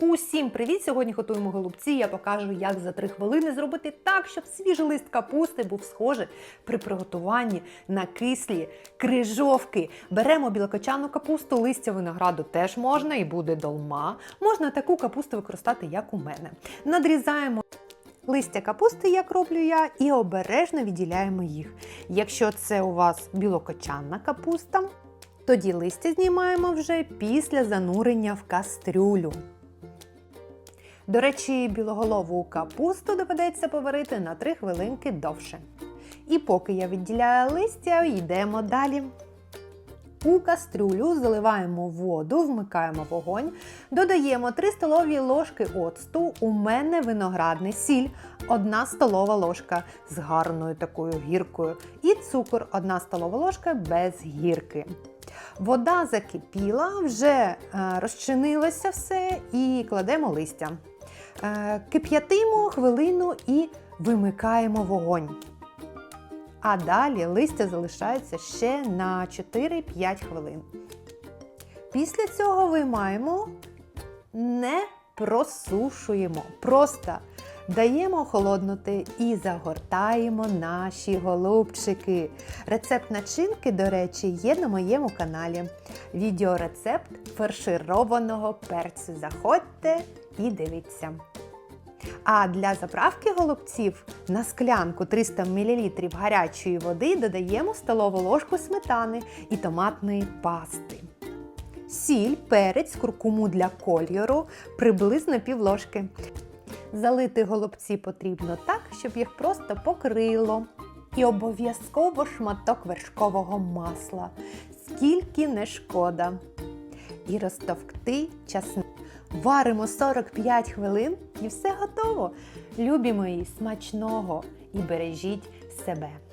Усім привіт! Сьогодні готуємо голубці. Я покажу, як за 3 хвилини зробити так, щоб свіжий лист капусти був схожий при приготуванні на кислі крижовки. Беремо білокочану капусту, листя винограду теж можна і буде долма. Можна таку капусту використати, як у мене. Надрізаємо. Листя капусти, як роблю я, і обережно відділяємо їх. Якщо це у вас білокочанна капуста, тоді листя знімаємо вже після занурення в кастрюлю. До речі, білоголову капусту доведеться поварити на 3 хвилинки довше. І поки я відділяю листя, йдемо далі. У кастрюлю заливаємо воду, вмикаємо вогонь, додаємо 3 столові ложки оцту. У мене виноградний сіль, 1 столова ложка з гарною такою гіркою, і цукор 1 столова ложка без гірки. Вода закипіла, вже е, розчинилося все і кладемо листя. Е, Кип'ятимо хвилину і вимикаємо вогонь. А далі листя залишається ще на 4-5 хвилин. Після цього виймаємо, не просушуємо, просто даємо охолоднути і загортаємо наші голубчики. Рецепт начинки, до речі, є на моєму каналі. Відеорецепт фаршированого перцю. Заходьте і дивіться. А для заправки голубців на склянку 300 мл гарячої води додаємо столову ложку сметани і томатної пасти. Сіль, перець, куркуму для кольору приблизно півложки. Залити голубці потрібно так, щоб їх просто покрило. І обов'язково шматок вершкового масла, скільки не шкода. І розтовкти часник. Варимо 45 хвилин і все готово. Любі мої, смачного і бережіть себе.